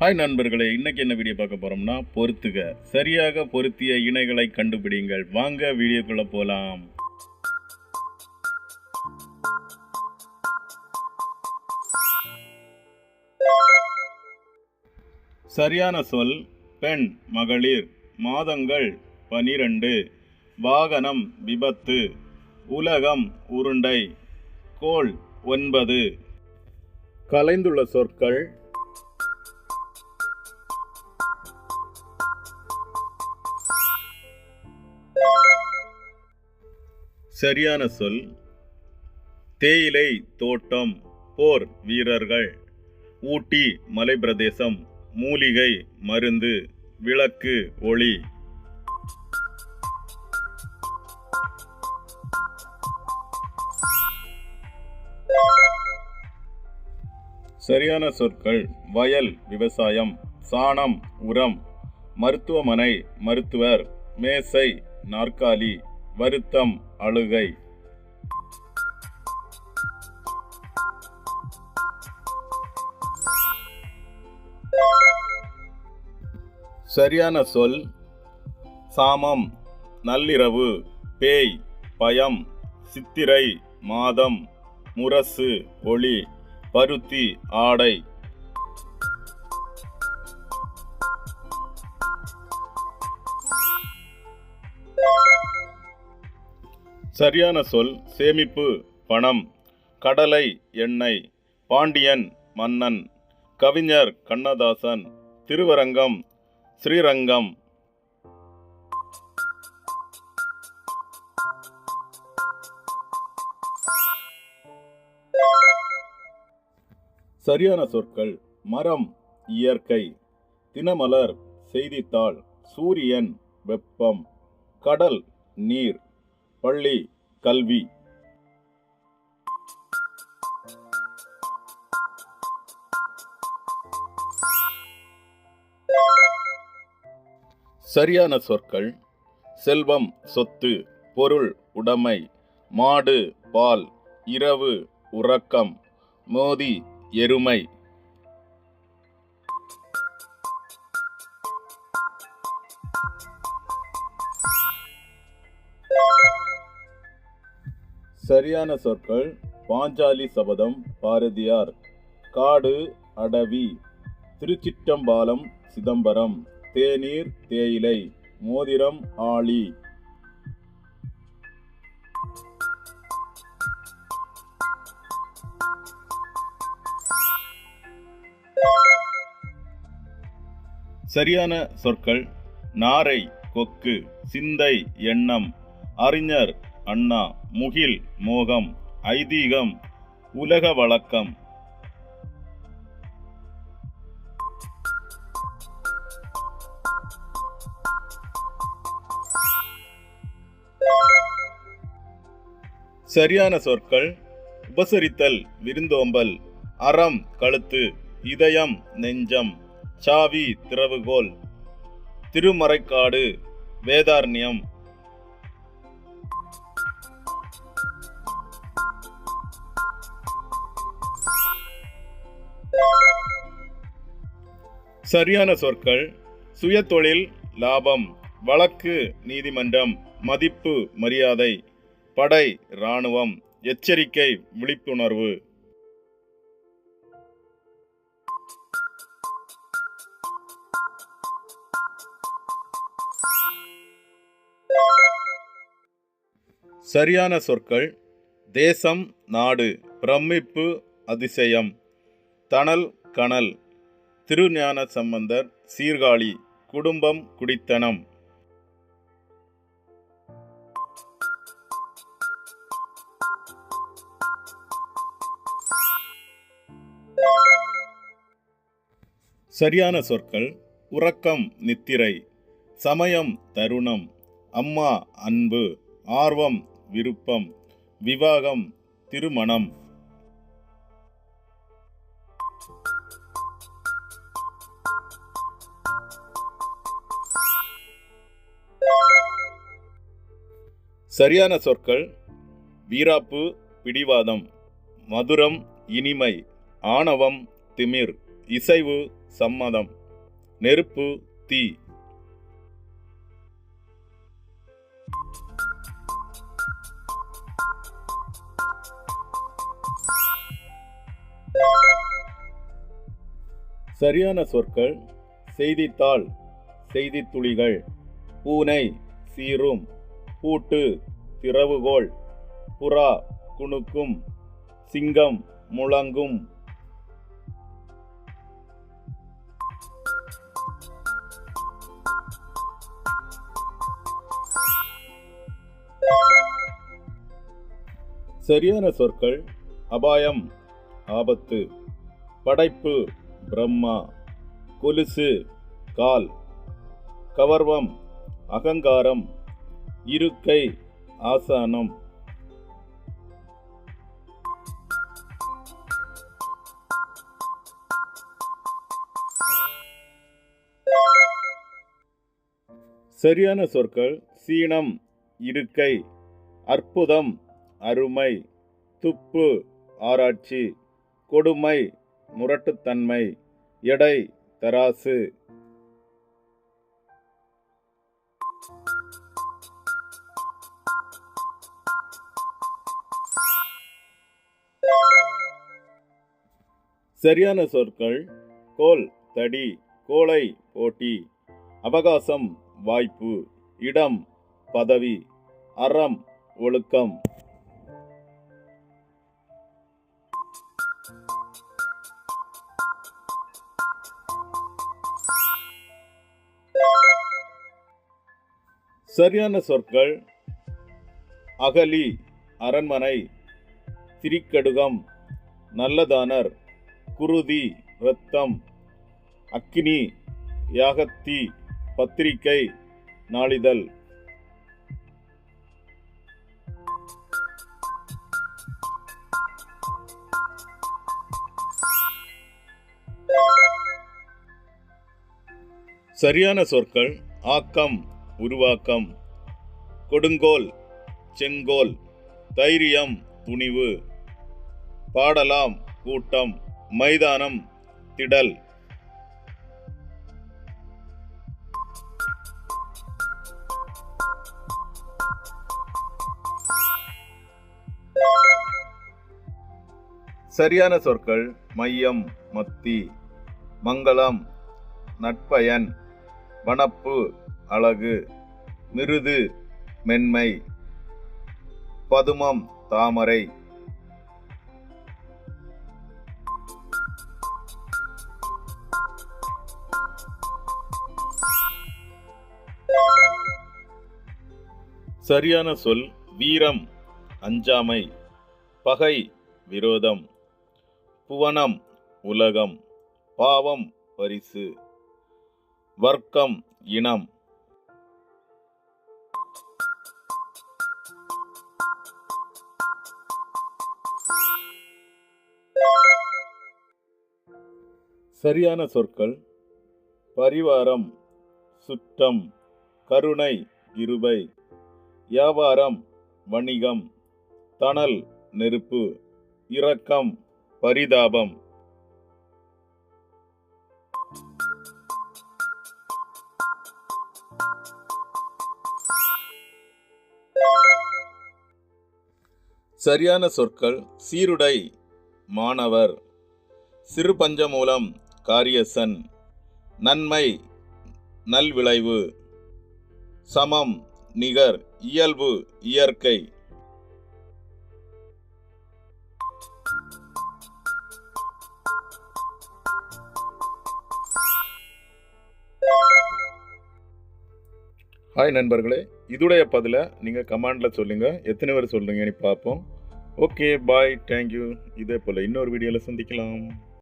Hi நண்பர்களே இன்றைக்கி என்ன வீடியோ பார்க்க போகிறோம்னா பொருத்துக சரியாக பொருத்திய இணைகளை கண்டுபிடிங்கள். வாங்க வீடியோக்குள்ளே போகலாம் சரியான சொல் பெண் மகளிர் மாதங்கள் பனிரெண்டு. வாகனம் விபத்து. உலகம் உருண்டை. கோள் ஒன்பது. கலைந்துள்ள சொற்கள் சரியான சொல். தேயிலை தோட்டம் போர் வீரர்கள். ஊட்டி மலைப்பிரதேசம் மூலிகை மருந்து விளக்கு ஒளி. சரியான சொற்கள் வயல் விவசாயம் சாணம் உரம் மருத்துவமனை மருத்துவர் மேசை நாற்காலி. வருத்தம் அழுகை. சரியான சொல் சாமம் நள்ளிரவு பேய் பயம் சித்திரை மாதம் முரசு ஒளி பருத்தி ஆடை. சரியான சொல் சேமிப்பு பணம் கடலை எண்ணெய் பாண்டியன் மன்னன் கவிஞர் கண்ணதாசன் திருவரங்கம் ஸ்ரீரங்கம். சரியான சொற்கள் மரம் இயற்கை தினமலர் செய்தித்தாள் சூரியன் வெப்பம் கடல் நீர். பள்ளி கல்வி. சரியான சொற்கள். செல்வம் சொத்து பொருள் உடைமை மாடு பால் இரவு உறக்கம் மோதி எருமை. சரியான சொற்கள் பாஞ்சாலி சபதம் பாரதியார். காடு அடவி. திருச்சிட்டம்பாலம் சிதம்பரம். தேநீர் தேயிலை. மோதிரம் ஆளி. சரியான சொற்கள் நாரை கொக்கு. சிந்தை எண்ணம். அறிஞர் அண்ணா. முகில் மோகம் ஐதீகம் உலக வழக்கம். சரியான சொற்கள் உபசரித்தல் விருந்தோம்பல் அறம் கழுத்து இதயம் நெஞ்சம் சாவி திறவுகோல் திருமறைக்காடு வேதாரண்யம் சரியான சொற்கள். சுயதொழில் லாபம் வழக்கு நீதிமன்றம் மதிப்பு மரியாதை படை இராணுவம் எச்சரிக்கை விழிப்புணர்வு. சரியான சொற்கள். தேசம் நாடு பிரமிப்பு அதிசயம். தணல் கணல் திருஞான சம்பந்தர் சீர்காழி குடும்பம் குடித்தனம். சரியான சொற்கள் உறக்கம் நித்திரை சமயம் தருணம் அம்மா அன்பு ஆர்வம் விருப்பம் விவாகம் திருமணம். சரியான சொற்கள். வீராப்பு பிடிவாதம் மதுரம் இனிமை ஆணவம் திமிர் இசைவு சம்மதம் நெருப்பு தீ. சரியான சொற்கள். செய்தித்தாள் செய்தித் துளிகள் பூனை சீரும் பூட்டு திறவுகோல் புறா குணுக்கும் சிங்கம் முழங்கும். சரியான சொற்கள் அபாயம் ஆபத்து. படைப்பு பிரம்மா. கொலுசு கால். கவர்வம் அகங்காரம். இருக்கை ஆசானம். சரியான சொற்கள் சீனம் இருக்கை அற்புதம் அருமை துப்பு ஆராய்ச்சி கொடுமை முரட்டுத்தன்மை எடை தராசு. சரியான சொற்கள் கோல் தடி கோளை போட்டி அவகாசம் வாய்ப்பு இடம் பதவி அறம் ஒழுக்கம். சரியான சொற்கள் அகலி அரண்மனை திரிக்கடுகம் நல்லதானர். குருதி இரத்தம் அக்னி யாகத்தி பத்திரிகை நாளிதழ். சரியான சொற்கள் ஆக்கம் உருவாக்கம். கொடுங்கோல் செங்கோல் தைரியம் துணிவு. பாடலாம் கூட்டம். மைதானம் திடல். சரியான சொற்கள் மையம் மத்தி. மங்களம் நட்பயன் வனப்பு அழகு. மிருது மென்மை. பதுமம் தாமரை. சரியான சொல் வீரம் அஞ்சாமை பகை விரோதம் புவனம் உலகம் பாவம் பரிசு வர்க்கம் இனம். சரியான சொற்கள் பரிவாரம் சுற்றம் கருணை இருபை. வியாபாரம் வணிகம் தணல் நெருப்பு இரக்கம் பரிதாபம். சரியான சொற்கள் சீருடை மாணவர். சிறு பஞ்சமூலம் காரியசன். நன்மை நல்விளைவு. சமம் நிகர் இயல்பு இயற்கை. ஹாய் நண்பர்களே. இதுடைய பதில நீங்கள் கமெண்டில் சொல்லுங்கள் எத்தனை பேர் சொல்கிறீங்கன்னு பார்ப்போம் ஓகே பாய் தேங்க்யூ இதே போல் இன்னொரு வீடியோவில் சந்திக்கலாம்.